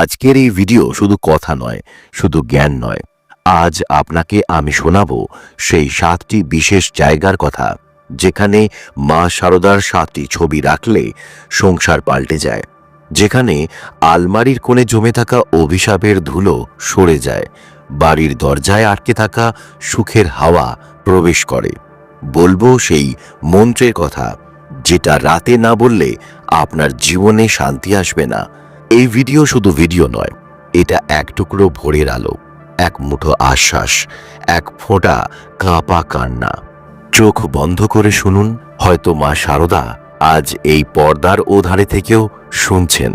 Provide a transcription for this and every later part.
আজকের এই ভিডিও শুধু কথা নয়, শুধু জ্ঞান নয়। আজ আপনাকে আমি শোনাবো সেই সাতটি বিশেষ জায়গার কথা, যেখানে মা শারদার সাতটি ছবি রাখলে সংসার পাল্টে যায়, যেখানে আলমারির কোণে জমে থাকা অভিশাপের ধুলো সরে যায়, বাড়ির দরজায় আটকে থাকা সুখের হাওয়া প্রবেশ করে। বলব সেই মন্ত্রের কথা, যেটা রাতে না বললে আপনার জীবনে শান্তি আসবে না। এই ভিডিও শুধু ভিডিও নয়, এটা এক টুকরো ভোরের আলো, এক মুঠো আশ্বাস, এক ফোঁটা কাঁপা কান্না। চোখ বন্ধ করে শুনুন, হয়তো মা শারদা আজ এই পর্দার ওধারে থেকেও শুনছেন।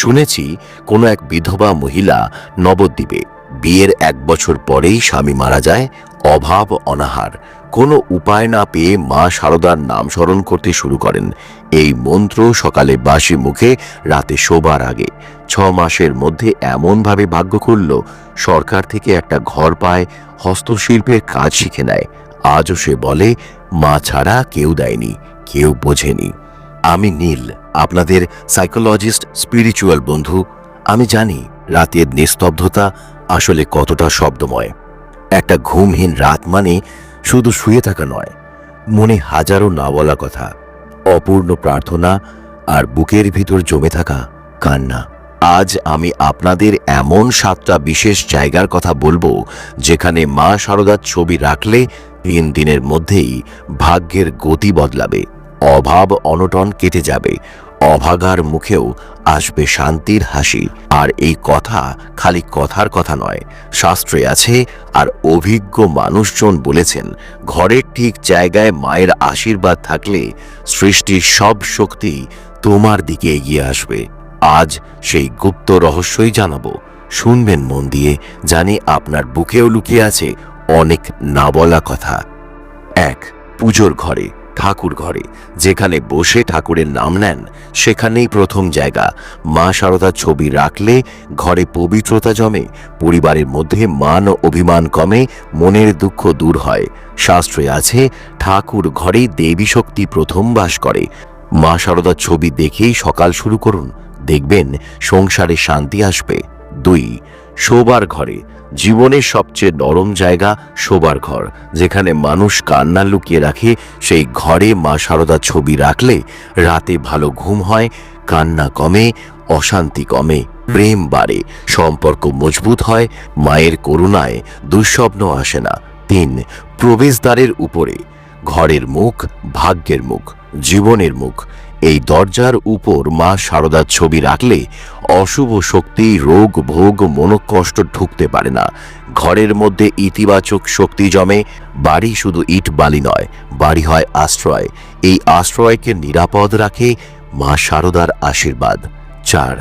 শুনেছি কোনো এক বিধবা মহিলা নবদ্বীপে বিয়ের এক বছর পরেই স্বামী মারা যায়, অভাব অনাহার। কোনো উপায় না পেয়ে মা শারদার নাম স্মরণ করতে শুরু করেন। এই মন্ত্র সকালে বাসি মুখে, রাতে শোবার আগে। ছ মাসের মধ্যে এমনভাবে ভাগ্য খুলল, সরকার থেকে একটা ঘর পায়, হস্তশিল্পের কাজ শিখে নেয়। আজও সে বলে, মা ছাড়া কেউ দেয়নি, কেউ বোঝেনি। আমি নীল, আপনাদের সাইকোলজিস্ট, স্পিরিচুয়াল বন্ধু। আমি জানি রাতের নিস্তব্ধতা আসলে কতটা শব্দময়। একটা ঘুমহীন রাত মানে শুধু শুয়ে থাকা নয়, মনে হাজারো না বলা কথা, অপূর্ণ প্রার্থনা আর বুকের ভিতর জমে থাকা কান্না। আজ আমি আপনাদের এমন সাতটা বিশেষ জায়গার কথা বলব, যেখানে মা শারদার ছবি রাখলে তিন দিনের মধ্যেই ভাগ্যের গতি বদলাবে, অভাব অনটন কেটে যাবে, অভাগার মুখেও আসবে শান্তির হাসি। আর এই কথা খালি কথার কথা নয়, শাস্ত্রে আছে, আর অভিজ্ঞ মানুষজন বলেছেন, ঘরের ঠিক জায়গায় মায়ের আশীর্বাদ থাকলে সৃষ্টির সব শক্তি তোমার দিকে এগিয়ে আসবে। আজ সেই গুপ্ত রহস্যই জানাব। শুনবেন মন দিয়ে, জানি আপনার বুকেও লুকিয়ে আছে অনেক না বলা কথা। এক, পুজোর ঘরে। ঠাকুর ঘরে। যেখানে বসে ঠাকুরের নাম নেন, সেখানেই প্রথম জায়গা। মা শারদার ছবি রাখলে ঘরে পবিত্রতা জমে, পরিবারের মধ্যে মান অভিমান কমে, মনের দুঃখ দূর হয়। শাস্ত্রে আছে, ঠাকুর ঘরে দেবী শক্তি প্রথম বাস করে। মা শারদার ছবি দেখেই সকাল শুরু করুন। দেখবেন সংসারে শান্তি আসবে। দুই, শোবার ঘরে। জীবনের সবচেয়ে নরম জায়গা শোবার ঘর, যেখানে মানুষ কান্না লুকিয়ে রাখে, সেই ঘরে মা শারদার ছবি রাখলে রাতে ভালো ঘুম হয়, কান্না কমে, অশান্তি কমে, প্রেম বাড়ে, সম্পর্ক মজবুত হয়, মায়ের করুণায় দুঃস্বপ্ন আসে না। তিন, প্রবেশদ্বারের উপরে, ঘরের মুখ ভাগ্যের মুখ, জীবনের মুখ। এই দরজার উপর মা শারদার ছবি রাখলে অশুভ শক্তি, রোগ, ভোগ, মনোকষ্ট ঢুকতে পারে না। ঘরের মধ্যে ইতিবাচক শক্তি জমে, বাড়ি শুধু ইট বালি নয়, বাড়ি হয় আশ্রয়। এই আশ্রয়কে নিরাপদ রাখে মা শারদার আশীর্বাদ। চার,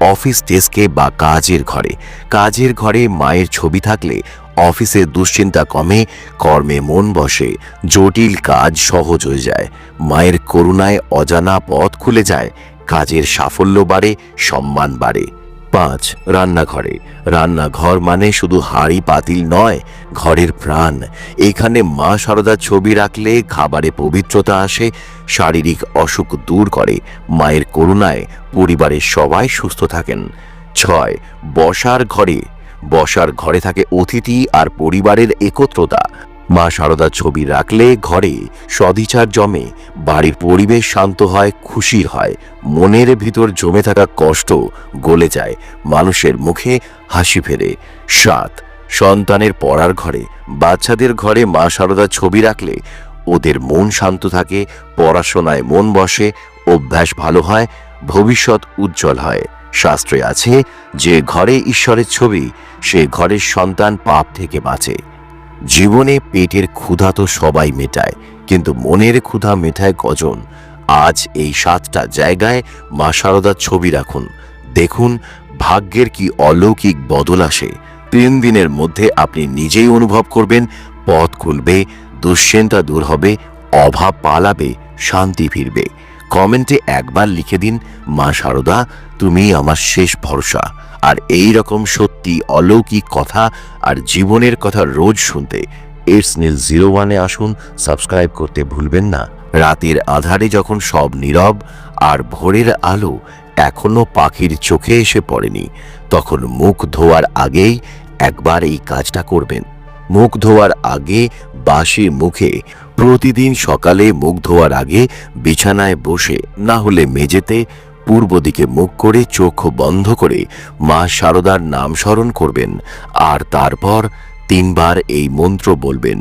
অফিস ডেস্কে বা কাজের ঘরে। কাজের ঘরে মায়ের ছবি থাকলে অফিসের দুশ্চিন্তা কমে, কর্মে মন বসে, জটিল কাজ সহজ হয়ে যায়। মায়ের করুণায় অজানা পথ খুলে যায়, কাজের সাফল্য বাড়ে, সম্মান বাড়ে। পাঁচ, রান্নাঘরে। রান্নাঘর মানে শুধু হাঁড়ি পাতিল নয়, ঘরের প্রাণ। এখানে মা শারদার ছবি রাখলে খাবারে পবিত্রতা আসে, শারীরিক অসুখ দূর করে। মায়ের করুণায় পরিবারের সবাই সুস্থ থাকেন। ছয়, বসার ঘরে। বসার ঘরে থাকে অতিথি আর পরিবারের একত্রতা। মা শারদার ছবি রাখলে ঘরে সদিচার জমে, বাড়ির পরিবেশ শান্ত হয় খুশির হয়, মনের ভিতর জমে থাকা কষ্ট গলে যায়, মানুষের মুখে হাসি ফেরে। সাত, সন্তানের পড়ার ঘরে, বাচ্চাদের ঘরে মা শারদার ছবি রাখলে ওদের মন শান্ত থাকে, পড়াশোনায় মন বসে, অভ্যাস ভালো হয়, ভবিষ্যৎ উজ্জ্বল হয়। শাস্ত্রে আছে যে ঘরে ঈশ্বরের ছবি, সে ঘরের সন্তান পাপ থেকে বাঁচে। জীবনে পেটের ক্ষুধা তো সবাই মেটায়, কিন্তু মনের ক্ষুধা মেটায় কজন? আজ এই সাতটা জায়গায় মা শারদার ছবি রাখুন। দেখুন ভাগ্যের কি অলৌকিক বদল আসে। তিন দিনের মধ্যে আপনি নিজেই অনুভব করবেন, পথ খুলবে, দুশ্চিন্তা দূর হবে, অভাব পালাবে, শান্তি ফিরবে। কমেন্টে একবার লিখে দিন, মা শারদা তুমি আমার শেষ ভরসা। আর এই রকম সত্যি অলৌকিক কথা আর জীবনের কথা রোজ শুনতে এটস নীল জিরো ওয়ানে আসুন, সাবস্ক্রাইব করতে ভুলবেন না। রাতের আধারে যখন সব নীরব আর ভোরের আলো এখনও পাখির চোখে এসে পড়েনি, তখন মুখ ধোয়ার আগেই একবার এই কাজটা করবেন। মুখ ধোয়ার আগে বাসি মুখে প্রতিদিন সকালে মুখ ধোয়ার আগে বিছানায় বসে, না হলে মেঝেতে পূর্ব দিকে মুখ করে চোখ বন্ধ করে মা শারদার নাম স্মরণ করবেন আর তারপর তিনবার এই মন্ত্র বলবেন,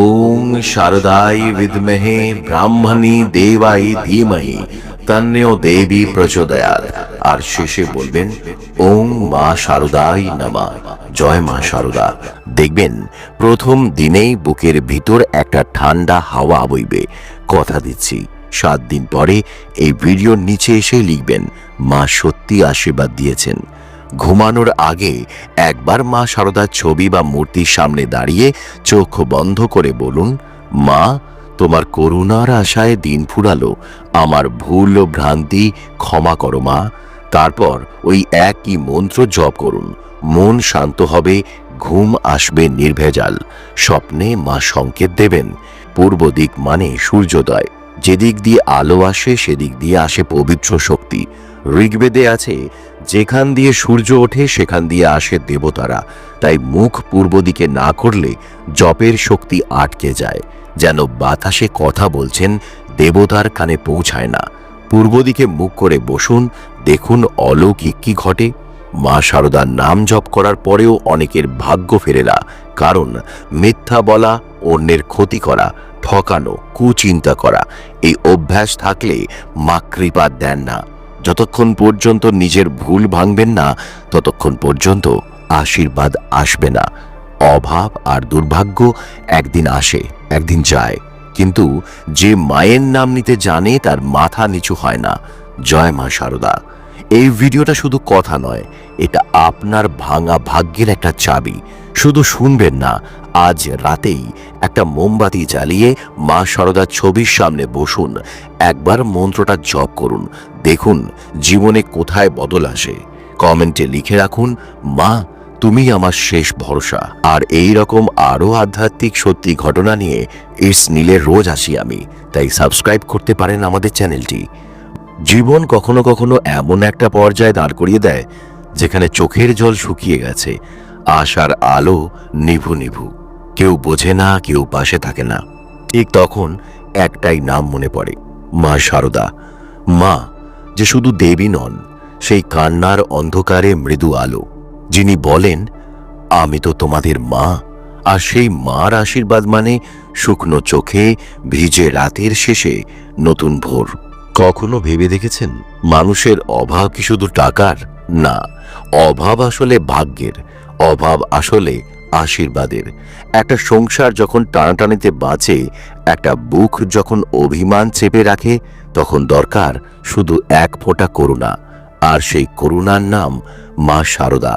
ওং শারদাই বিদ্মহে ব্রাহ্মণী দেবাই ধীমহি, তন্নেও দেবী প্রচোদয়াত। আর শেষে বলবেন, ওং মা শারদাই নমা। জয় মা শারদা দেখবেন, প্রথম দিনেই বুকের ভিতর একটা ঠান্ডা হাওয়া বইবে। কথা দিচ্ছি, সাত দিন পরে এই ভিডিওর নিচে এসে লিখবেন, মা সত্যি আশীর্বাদ দিয়েছেন। ঘুমানোর আগে একবার মা শারদার ছবি বা মূর্তির সামনে দাঁড়িয়ে চোখ বন্ধ করে বলুন, মা, তোমার করুণার আশায় দিন ফুরালো, আমার ভুল ও ভ্রান্তি ক্ষমা করো মা। তারপর ওই একই মন্ত্র জপ করুন, মন শান্ত হবে ঘুম আসবে নির্ভেজাল। স্বপ্নে মা সংকেত দেবেন। পূর্ব দিক মানে সূর্যোদয়। যেদিক দিয়ে আলো আসে, সেদিক দিয়ে আসে পবিত্র শক্তি। ঋগ্বেদে আছে, যেখান দিয়ে সূর্য ওঠে, সেখান দিয়ে আসে দেবতারা। তাই মুখ পূর্ব দিকে না করলে জপের শক্তি আটকে যায়। যেন বাতাসে কথা বলছেন, দেবতার কানে পৌঁছায় না। পূর্ব দিকে মুখ করে বসুন, দেখুন অলৌকিক কি ঘটে। মা শারদার নাম জপ করার পরেও অনেকের ভাগ্য ফেরে না, কারণ মিথ্যা বলা, অন্যের ক্ষতি করা, ঠকানো, কুচিন্তা করা, এই অভ্যাস থাকলে মা কৃপা দেন না। যতক্ষণ পর্যন্ত নিজের ভুল ভাঙবেন না, ততক্ষণ পর্যন্ত আশীর্বাদ আসবে না। অভাব আর দুর্ভাগ্য একদিন আসে, একদিন যায়। কিন্তু যে মায়ের নাম নিতে জানে, তার মাথা নিচু হয় না। জয় মা শারদা এই ভিডিওটা শুধু কথা নয়, এটা আপনার ভাঙা ভাগ্যের একটা চাবি। শুধু শুনবেন না, আজ রাতেই একটা মোমবাতি জ্বালিয়ে মা শারদার ছবির সামনে বসুন। একবার মন্ত্রটা জপ করুন। দেখুন, জীবনে কোথায় বদল আসে। কমেন্টে লিখে রাখুন, মা, তুমি আমার শেষ ভরসা। আর এই রকম আরও আধ্যাত্মিক সত্যি ঘটনা নিয়ে, ইটস নীলের রোজ আসি আমি। তাই সাবস্ক্রাইব করতে পারেন আমাদের চ্যানেলটি। জীবন কখনো কখনো এমন একটা পর্যায়ে দাঁড় করিয়ে দেয়, যেখানে চোখের জল শুকিয়ে গেছে, আশার আলো নিভু নিভু। কেউ বোঝে না, কেউ পাশে থাকে না। ঠিক তখন একটাই নাম মনে পড়ে, মা শারদা মা, যে শুধু দেবী নন, সেই কান্নার অন্ধকারে মৃদু আলো। যিনি বলেন, আমি তো তোমাদের মা। আর সেই মার আশীর্বাদ মানে শুকনো চোখে ভিজে রাতের শেষে নতুন ভোর। কখনো ভেবে দেখেছেন মানুষের অভাব কি শুধু টাকার? না, অভাব আসলে ভাগ্যের, অভাব আসলে আশীর্বাদের। একটা সংসার যখন টানাটানিতে বাঁচে, একটা বুক যখন অভিমান চেপে রাখে, তখন দরকার শুধু এক ফোঁটা করুণা, আর সেই করুণার নাম মা শারদা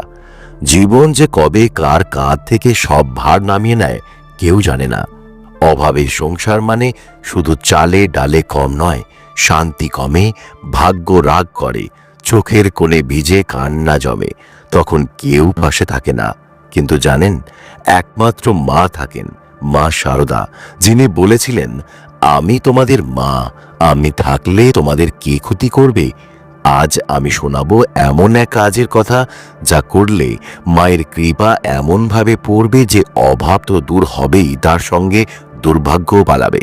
জীবন যে কবে কার কাঁধ থেকে সব ভার নামিয়ে নেয়, কেউ জানে না। অভাবে সংসার মানে শুধু চালে ডালে কম নয় শান্তি কমে, ভাগ্য রাগ করে, চোখের কোণে ভিজে কান্না জমে। তখন কেউ পাশে থাকে না। কিন্তু জানেন, একমাত্র মা থাকেন, মা শারদা যিনি বলেছিলেন, আমি তোমাদের মা, আমি থাকলে তোমাদের কে ক্ষতি করবে? আজ আমি শোনাবো এমন এক কাজের কথা যা করলে মায়ের কৃপা এমনভাবে পড়বে যে অভাব তো দূর হবেই, তার সঙ্গে দুর্ভাগ্যও পালাবে।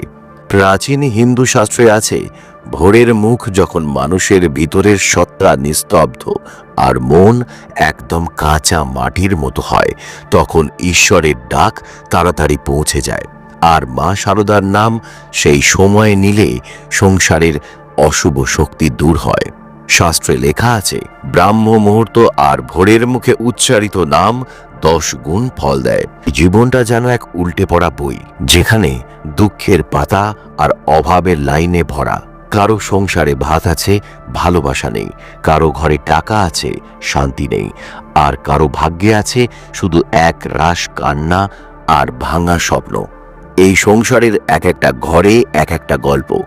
প্রাচীন হিন্দু শাস্ত্রে আছে ভোরের মুখ যখন মানুষের ভিতরের সত্তা নিস্তব্ধ আর মন একদম কাঁচা মাটির মতো হয়, তখন ঈশ্বরের ডাক তাড়াতাড়ি পৌঁছে যায়। আর মা শারদার নাম সেই সময় নিলে সংসারের অশুভ শক্তি দূর হয়। শাস্ত্রে লেখা আছে, ব্রাহ্ম মুহূর্ত আর ভোরের মুখে উচ্চারিত নাম দশ গুণ ফল দেয়। জীবনটা যেন এক উল্টে পড়া বই, যেখানে দুঃখের পাতা আর অভাবের লাইনে ভরা। কারও সংসারে ভাত আছে, ভালোবাসা নেই। কারও ঘরে টাকা আছে, শান্তি নেই। আর কারও ভাগ্যে আছে শুধু এক রাস কান্না আর ভাঙা স্বপ্ন। এই সংসারের এক একটা ঘরে এক একটা গল্প।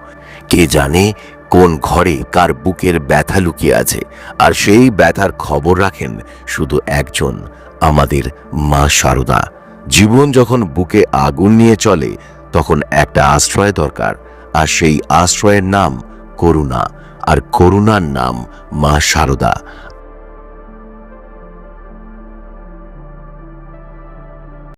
কে জানে কোন ঘরে কার বুকের ব্যথা লুকিয়ে আছে। আর সেই ব্যথার খবর রাখেন শুধু একজন, আমাদের মা শারদা জীবন যখন বুকে আগুন নিয়ে চলে, তখন একটা আশ্রয় দরকার। আর সেই আশ্রয়ের নাম করুণা। আর করুণার নাম মা শারদা